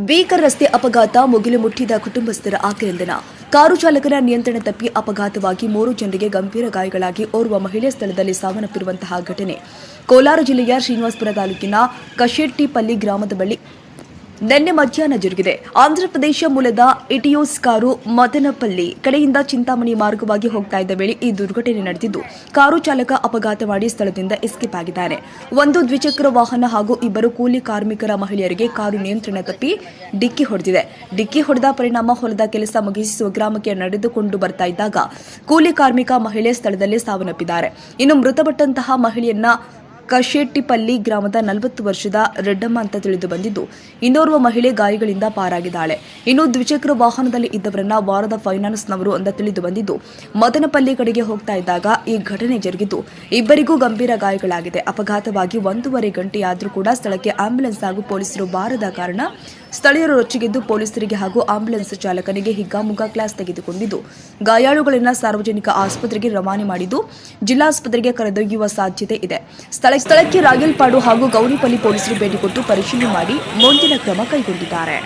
ಭೀಕರ ರಸ್ತೆ ಅಪಘಾತ, ಮುಗಿಲು ಮುಟ್ಟಿದ ಕುಟುಂಬಸ್ಥರ ಆಕ್ರಂದನ. ಕಾರು ಚಾಲಕನ ನಿಯಂತ್ರಣ ತಪ್ಪಿ ಅಪಘಾತವಾಗಿ ಮೂರು ಜನರಿಗೆ ಗಂಭೀರ ಗಾಯಗಳಾಗಿ ಓರ್ವ ಮಹಿಳೆ ಸ್ಥಳದಲ್ಲಿ ಸಾವನ್ನಪ್ಪಿರುವಂತಹ ಘಟನೆ. ಕೋಲಾರ ಜಿಲ್ಲೆಯ ಶ್ರೀನಿವಾಸಪುರ ತಾಲೂಕಿನ ಕಶೆಟ್ಟಿಪಲ್ಲಿ ಗ್ರಾಮದ ಬಳಿ ನಿನ್ನೆ ಮಧ್ಯಾಹ್ನ ಜರುಗಿದೆ. ಆಂಧ್ರಪ್ರದೇಶ ಮೂಲದ ಇಟಿಯೋಸ್ ಕಾರು ಮದನಪಲ್ಲಿ ಕಡೆಯಿಂದ ಚಿಂತಾಮಣಿ ಮಾರ್ಗವಾಗಿ ಹೋಗ್ತಾ ಇದ್ದ ವೇಳೆ ಈ ದುರ್ಘಟನೆ ನಡೆದಿದ್ದು, ಕಾರು ಚಾಲಕ ಅಪಘಾತ ಮಾಡಿ ಸ್ಥಳದಿಂದ ಎಸ್ಕೇಪ್ ಆಗಿದ್ದಾನೆ. ಒಂದು ದ್ವಿಚಕ್ರ ವಾಹನ ಹಾಗೂ ಇಬ್ಬರು ಕೂಲಿ ಕಾರ್ಮಿಕರ ಮಹಿಳೆಯರಿಗೆ ಕಾರು ನಿಯಂತ್ರಣ ತಪ್ಪಿ ಡಿಕ್ಕಿ ಹೊಡೆದಿದೆ. ಡಿಕ್ಕಿ ಹೊಡೆದ ಪರಿಣಾಮ ಹೊಲದ ಕೆಲಸ ಮುಗಿಸಿ ಸ್ವಗ್ರಾಮಕ್ಕೆ ನಡೆದುಕೊಂಡು ಬರ್ತಾ ಇದ್ದಾಗ ಕೂಲಿ ಕಾರ್ಮಿಕ ಮಹಿಳೆ ಸ್ಥಳದಲ್ಲೇ ಸಾವನ್ನಪ್ಪಿದ್ದಾರೆ. ಇನ್ನು ಮೃತಪಟ್ಟಂತಹ ಮಹಿಳೆಯನ್ನ ಕಶೆಟ್ಟಿಪಲ್ಲಿ ಗ್ರಾಮದ ನಲವತ್ತು ವರ್ಷದ ರೆಡ್ಡಮ್ಮ ಅಂತ ತಿಳಿದು ಬಂದಿದ್ದು, ಇನ್ನೋರ್ವ ಮಹಿಳೆ ಗಾಯಗಳಿಂದ ಪಾರಾಗಿದ್ದಾಳೆ. ಇನ್ನು ದ್ವಿಚಕ್ರ ವಾಹನದಲ್ಲಿ ಇದ್ದವರನ್ನ ವಾರದ ಫೈನಾನ್ಸ್ನವರು ಅಂತ ತಿಳಿದು ಬಂದಿದ್ದು, ಮದನಪಲ್ಲಿ ಕಡೆಗೆ ಹೋಗ್ತಾ ಇದ್ದಾಗ ಈ ಘಟನೆ ಜರುಗಿದ್ದು, ಇಬ್ಬರಿಗೂ ಗಂಭೀರ ಗಾಯಗಳಾಗಿದೆ. ಅಪಘಾತವಾಗಿ ಒಂದೂವರೆ ಗಂಟೆಯಾದರೂ ಕೂಡ ಸ್ಥಳಕ್ಕೆ ಆಂಬ್ಯುಲೆನ್ಸ್ ಹಾಗೂ ಪೊಲೀಸರು ಬಾರದ ಕಾರಣ ಸ್ಥಳೀಯರು ರೊಚ್ಚಿಗೆದ್ದು ಪೊಲೀಸರಿಗೆ ಹಾಗೂ ಆಂಬ್ಯುಲೆನ್ಸ್ ಚಾಲಕನಿಗೆ ಹಿಗ್ಗಾಮುಗ್ಗಾ ಕ್ಲಾಸ್ ತೆಗೆದುಕೊಂಡಿದ್ದು, ಗಾಯಾಳುಗಳನ್ನ ಸಾರ್ವಜನಿಕ ಆಸ್ಪತ್ರೆಗೆ ರವಾನೆ ಮಾಡಿದ್ದು, ಜಿಲ್ಲಾಸ್ಪತ್ರೆಗೆ ಕರೆದೊಯ್ಯುವ ಸಾಧ್ಯತೆ ಇದೆ. ಸ್ಥಳ ಸ್ಥಳಕ್ಕೆ ರಾಗಿಲ್ಪಾಡು ಹಾಗೂ ಗೌರಿಪಲ್ಲಿ ಪೊಲೀಸರು ಭೇಟಿ ಕೊಟ್ಟು ಪರಿಶೀಲನೆ ಮಾಡಿ ಮುಂದಿನ ಕ್ರಮ ಕೈಗೊಂಡಿದ್ದಾರೆ